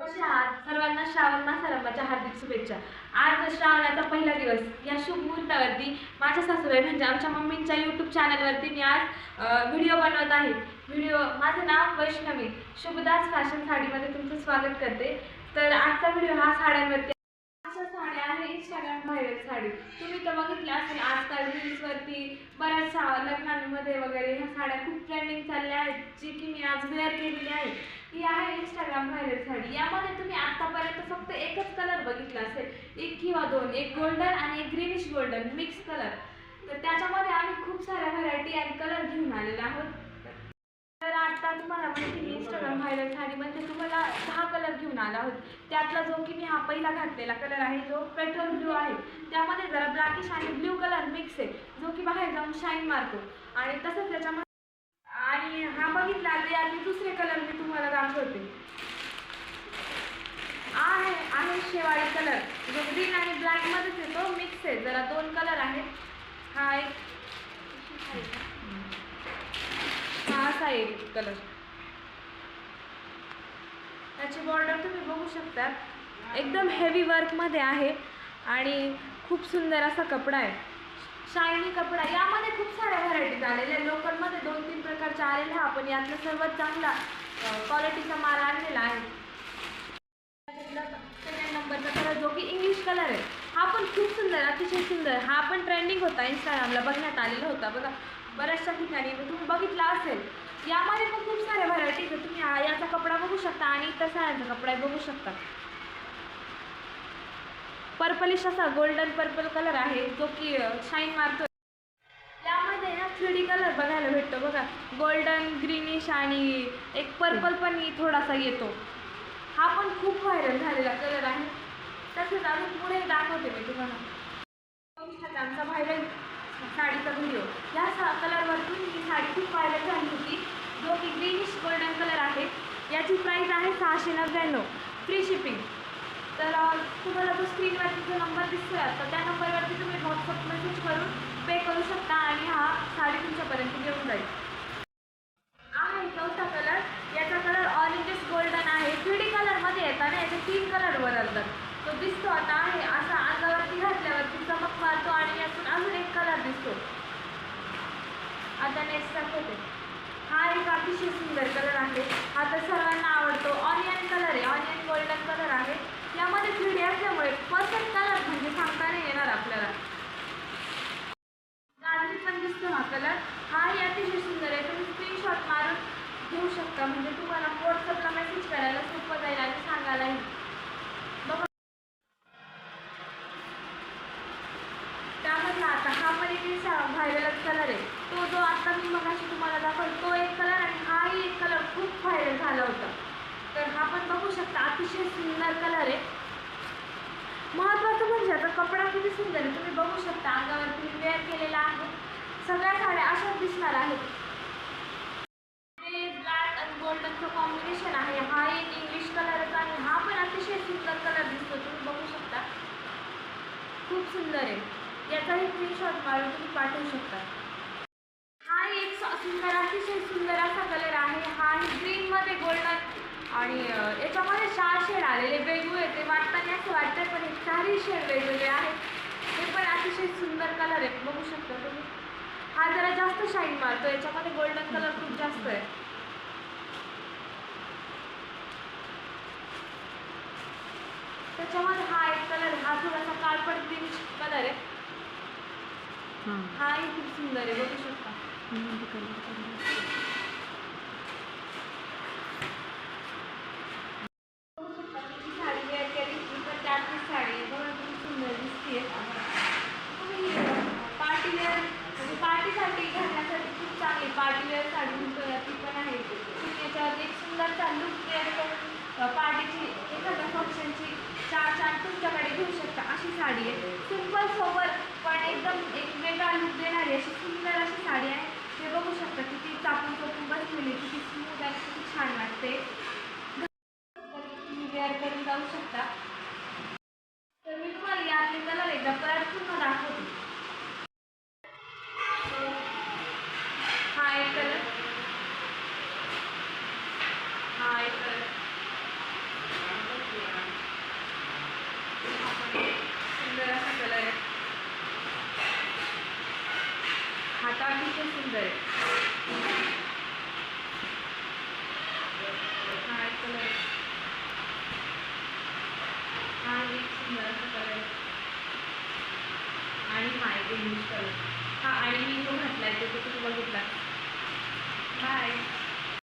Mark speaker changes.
Speaker 1: कसे आहात सर्वांना श्रावण मासारंभाच्या हार्दिक शुभेच्छा. आज श्रावणाचा पहिला दिवस. या शुभ मुहूर्तावरती माझ्या सासूबाई म्हणजे आमच्या मम्मींच्या यूट्यूब चॅनलवरती मी आज व्हिडिओ बनवत आहे. व्हिडिओ माझं नाव वैष्णवी. शुभदास फॅशन साडीमध्ये तुमचं स्वागत करते. तर आजचा व्हिडिओ हा साड्यांवरती अशा साड्या आहे इंस्टाग्राम व्हायरल साडी. तुम्ही तर बघितल्या असेल आजकाल रील्सवरती बऱ्याच लग्नांमध्ये वगैरे ह्या साड्या खूप ट्रेंडिंग चालल्या आहेत जी की मी आज वेअर केलेली आहे. ही आहे इंस्टाग्राम व्हायरल साडी. यामध्ये तुम्ही आतापर्यंत फक्त एकच कलर बघितला असेल. एक किंवा दोन एक गोल्डन आणि एक ग्रीनिश गोल्डन मिक्स कलर तर त्याच्यामध्ये आम्ही खूप साऱ्या व्हरायटी आणि कलर घेऊन आलेले आहोत. तर आता तुम्हाला माहिती की इंस्टाग्राम व्हायरल म्हणजे तुम्हाला दहा कलर घेऊन आला आहोत. त्यातला जो की मी हा पहिला घातलेला कलर आहे जो पेट्रोल ब्ल्यू आहे. त्यामध्ये जरा ब्लॅकिश आणि ब्ल्यू कलर मिक्स आहे. जो की बाहेर जाऊन शाईन मारतो. आणि तसंच त्याच्यामध्ये आणि हा बघितला ते आणि दुसरे कलर मी तुम्हाला दाखवते. आहे आहे शेवाळी कलर जो ग्रीन आणि ब्लॅकमध्येच येतो मिक्स आहे. जरा दोन कलर आहेत. हा एक हा असा आहे एक कलर त्याची बॉर्डर तुम्ही बघू शकता. एकदम हेवी वर्कमध्ये आहे आणि खूप सुंदर असा कपडा आहे. शायनी कपडा यामध्ये खूप साऱ्या व्हरायटीज आलेल्या लोकलमध्ये दोन तीन प्रकारच्या आलेल्या आपण यातला सर्वात चांगला क्वालिटीचा माल आणलेला आहे. सेकंड नंबरचा कलर जो की इंग्लिश कलर आहे. हा पण खूप सुंदर अतिशय सुंदर. हा पण ट्रेंडिंग होता. इंस्टाग्रामला बघण्यात आलेला होता. बघा बऱ्याचशा ठिकाणी तुम्ही बघितला असेल यामध्ये पण खूप साऱ्या व्हरायटीज तुम्ही हा- याचा कपडा बघू शकता आणि इतर साड्यांचा कपडा बघू शकता. पर्पलिश असा गोल्डन पर्पल कलर आहे जो की शाईन मारतो यामध्ये ना थ्री डी कलर बघायला भेटतो बघा. गोल्डन ग्रीनिश आणि एक पर्पल पण थोडासा येतो हा पण खूप व्हायरल झालेला कलर आहे. तसंच अजून पुढे दाखवते मी तुम्हाला. आमचा व्हायरल साडीचा व्हिडिओ या सा कलरवरती ही साडी खूप व्हायरल झाली होती. जो की ग्रीनिश गोल्डन कलर आहे. याची प्राईस आहे सहाशे नव्याण्णव. फ्री शिपिंग तर तुम्हाला जो स्क्रीनवरती जो नंबर दिसतोय आता त्या नंबरवरती तुम्ही व्हॉट्सअप मेसेज करून पे करू शकता आणि हा साडी तुमच्यापर्यंत घेऊन जाईल. आहे चौथा कलर याचा कलर ऑरेंजेस गोल्डन आहे. थ्री डी कलरमध्ये येताना याचे तीन कलर असतात. तो दिसतो आता आहे असा अंगावरती घातल्यावरती चमक मारतो आणि यातून अजून एक कलर दिसतो. आता नेक्स्ट दाखवते हा एक अतिशय सुंदर कलर आहे. हा तर सर्वांना आवडतो ऑनियन कलर आहे ऑनियन गोल्डन कलर आहे यामध्ये थ्री डी असल्यामुळे परफेक्ट कलर म्हणजे सांगता नाही येणार आपल्याला गाजरी पण कलर हा ही अतिशय सुंदर आहे. तुम्ही स्क्रीनशॉट मारून घेऊ शकता. म्हणजे तुम्हाला व्हॉट्सअपला मेसेज करायला सोपं जाईल आणि सांगायलाही. बघा. त्यामधला आता हा पण एक व्हायरलच कलर आहे. तो जो आता मी मगाशी तुम्हाला दाखवला तो एक कलर आणि हाही एक कलर खूप व्हायरल झाला होता. तर हा पण बघू शकता. अतिशय सुंदर कलर आहे. महत्त्वाचं म्हणजे आता कपडा किती सुंदर आहे. तुम्ही बघू शकता. अंगावरती वेअर केलेला आहे. सगळ्या साड्या अशाच दिसणार आहेत. ब्लॅक आणि गोल्डनचं कॉम्बिनेशन आहे. हा एक इंग्लिश कलरच आहे हा पण अतिशय सुंदर कलर दिसतो. तुम्ही बघू शकता. खूप सुंदर आहे. याचाही स्क्रीनशॉट मारून तुम्ही पाठवू शकता. हा एक सुंदर अतिशय सुंदर असा कलर आहे. हा ग्रीनमध्ये गोल्डन आणि याच्यामध्ये चार शेड आलेले. वेगवेगळे ते वाटताना असं वाटतं पण हे चारही शेड वेगवेगळे आहेत. ते पण अतिशय सुंदर कलर आहेत. बघू शकता तुम्ही. हा जरा जास्त शाईन मारतो याच्यामध्ये गोल्डन कलर खूप जास्त आहे. त्याच्यामध्ये हा एक कलर हा थोडासा काळपट ग्रीन कलर आहे. हाही खूप सुंदर आहे बघू शकता बघू शकता मी जी साडी वेअर केली ती पण त्यातलीच साडी आहे बघा किती सुंदर दिसते पार्टी वेअर म्हणजे पार्टीसाठी घालण्यासाठी खूप चांगली पार्टी वेअर साडी म्हणतो ती पण आहे तुम्ही एक सुंदरचा लुक क्रिएट करून पार्टीची एखाद्या फंक्शनची चार चार तुमच्याकडे घेऊ शकता अशी साडी आहे. सिंपल सोबत पण एकदम एक वेगळा लुक देणारी अशी सुंदर अशी साडी आहे. हे बघू शकता किती चापून चोपून बसलेली किती स्मूथ आणि किती छान वाटते. तुम्ही वेअर करून जाऊ शकता तर मी तुम्हाला यातले कलर एकदा परत पुन्हा दाखवते हा एक कलर हा एक कलर आता अतिशय सुंदर आहे हा एक कलर हा एक सुंदर असा कलर आहे. आणि हा एक इंग्लिश कलर हा आणि मी जो घातलाय तो तो तुम्ही बघितला बाय